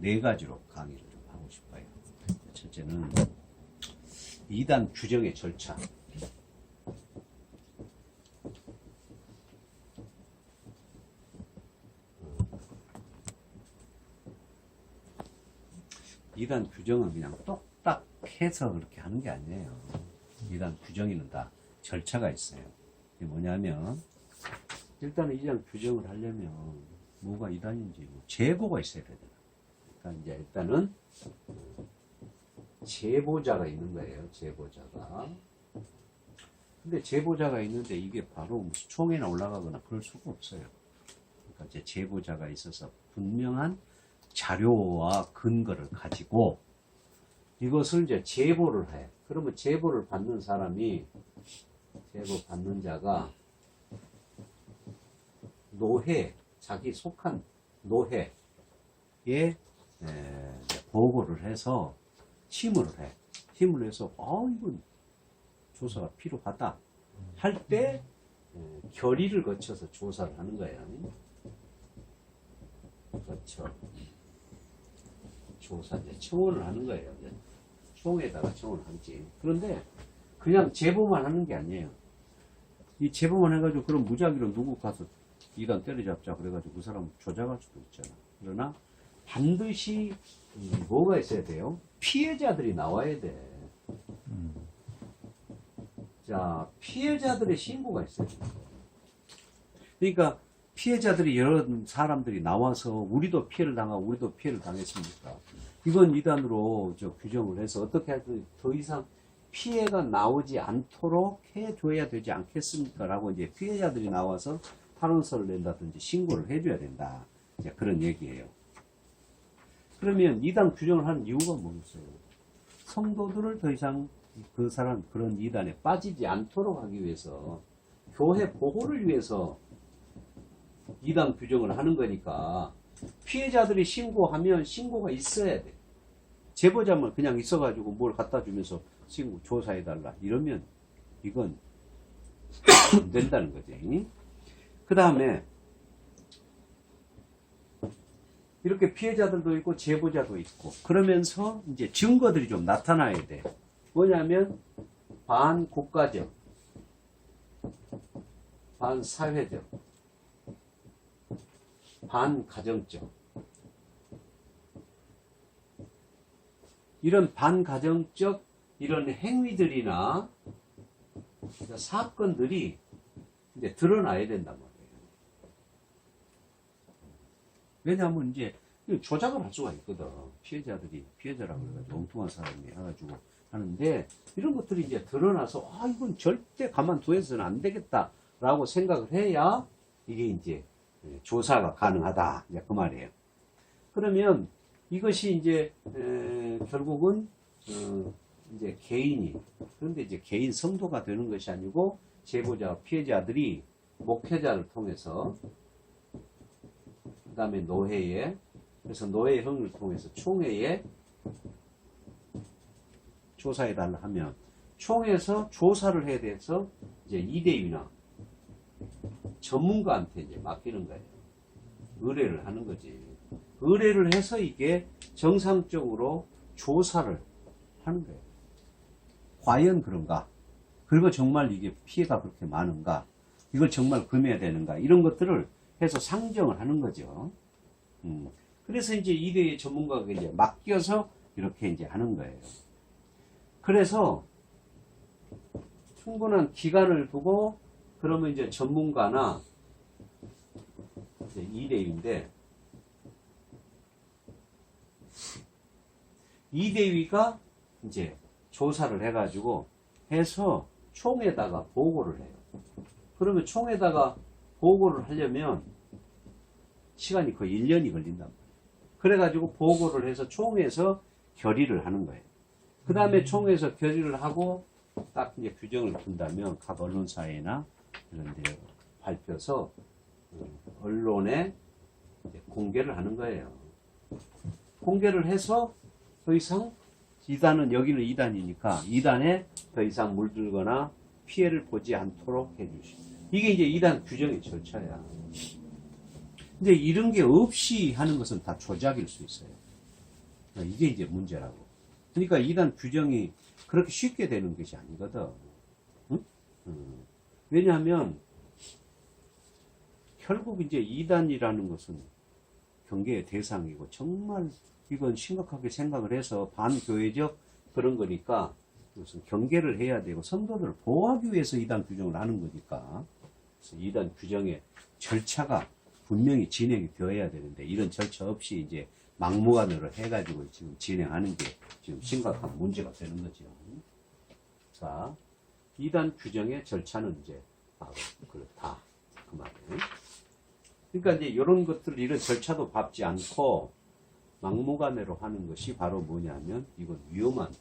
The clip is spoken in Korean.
네 가지로 강의를 좀 하고 싶어요. 첫째는 이단 규정의 절차. 이단 규정은 그냥 똑딱 해서 그렇게 하는 게 아니에요. 이단 규정에는 다 절차가 있어요. 이게 뭐냐면, 일단은 이단 규정을 하려면 뭐가 이단인지 뭐 제보가 있어야 되잖아. 그러니까 이제 일단은 제보자가 있는 거예요. 제보자가. 근데 제보자가 있는데 이게 바로 무슨 총회나 올라가거나 그럴 수가 없어요. 그러니까 이제 제보자가 있어서 분명한 자료와 근거를 가지고 이것을 이제 제보를 해. 그러면 제보를 받는 사람이 제보 받는 자가 노회 자기 속한 에, 보고를 해서 심의를 해. 심의를 해서 아 이건 조사가 필요하다 할 때 결의를 거쳐서 조사를 하는 거예요. 그렇죠. 조사 이제 청원을 하는 거예요. 총에다가 청원을 하지. 그런데 그냥 제보만 하는 게 아니에요. 이 제보만 해가지고 그럼 무작위로 누구 가서 이단 때려잡자 그래가지고 그 사람 조작할 수도 있잖아. 그러나 반드시 음, 뭐가 있어야 돼요? 피해자들이 나와야 돼. 자, 피해자들의 신고가 있어야 돼. 그러니까 피해자들이 여러 사람들이 나와서 우리도 피해를 당하고 우리도 피해를 당했습니까? 이건 이단으로 저 규정을 해서 어떻게 하든 더 이상 피해가 나오지 않도록 해줘야 되지 않겠습니까? 라고 이제 피해자들이 나와서 탄원서를 낸다든지 신고를 해줘야 된다. 이제 그런 얘기예요. 그러면 이단 규정을 하는 이유가 뭐겠어요? 성도들을 더 이상 그 사람 그런 이단에 빠지지 않도록 하기 위해서 교회 보호를 위해서 이단 규정을 하는 거니까 피해자들이 신고하면 신고가 있어야 돼. 제보자만 그냥 있어가지고 뭘 갖다 주면서 신고 조사해달라 이러면 이건 안 된다는 거지. 그 다음에 이렇게 피해자들도 있고 제보자도 있고 그러면서 이제 증거들이 좀 나타나야 돼. 뭐냐면 반국가적, 반사회적, 반가정적 이런 반가정적 이런 행위들이나 사건들이 이제 드러나야 된단 말이에요. 왜냐하면 이제 조작을 할 수가 있거든. 피해자들이 피해자라고 해가지고 엉뚱한 사람이 해가지고 하는데 이런 것들이 이제 드러나서 아 이건 절대 가만두어서는 안 되겠다라고 생각을 해야 이게 이제 조사가 가능하다. 이제 그 말이에요. 그러면 이것이 이제 에, 결국은 어, 이제 개인이 그런데 이제 개인 성도가 되는 것이 아니고 제보자 피해자들이 목회자를 통해서 그 다음에 노회에 그래서 노회형을 통해서 총회에 조사해 달라 하면 총회에서 조사를 해야 돼서 이제 이대위나 전문가한테 이제 맡기는 거예요. 의뢰를 하는 거지. 의뢰를 해서 이게 정상적으로 조사를 하는 거예요. 과연 그런가? 그리고 정말 이게 피해가 그렇게 많은가? 이걸 정말 금해야 되는가? 이런 것들을 해서 상정을 하는 거죠. 음. 그래서 이제 이대 전문가가 이제 맡겨서 이렇게 이제 하는 거예요. 그래서 충분한 기간을 두고 그러면 이제 전문가나 이제 이대위인데 이대위가 이제 조사를 해가지고 해서 총에다가 보고를 해요. 그러면 총에다가 보고를 하려면 시간이 거의 1년이 걸린단 말이에요. 그래가지고 보고를 해서 총에서 결의를 하는 거예요. 그 다음에 총에서 결의를 하고 딱 이제 규정을 둔다면 각 언론사에나 이런 데 발표해서 어, 언론에 공개를 하는 거예요. 공개를 해서 더 이상 이단은 여기는 이단이니까 이단에 더 이상 물들거나 피해를 보지 않도록 해주시고 이게 이제 이단 규정의 절차야. 근데 이런 게 없이 하는 것은 다 조작일 수 있어요. 어, 이게 이제 문제라고. 그러니까 이단 규정이 그렇게 쉽게 되는 것이 아니거든. 응? 음. 왜냐하면 결국 이제 이단이라는 것은 경계의 대상이고 정말 이건 심각하게 생각을 해서 반교회적 그런 거니까 무슨 경계를 해야 되고 성도들을 보호하기 위해서 이단 규정을 하는 거니까 이단 규정의 절차가 분명히 진행이 되어야 되는데 이런 절차 없이 이제 막무가내로 해가지고 지금 진행하는 게 지금 심각한 문제가 되는 거죠. 자, 이단 규정의 절차는 이제 바로 그렇다. 그 말이에요. 그러니까 이제 이런 것들, 이런 절차도 밟지 않고 막무가내로 하는 것이 바로 뭐냐면 이건 위험한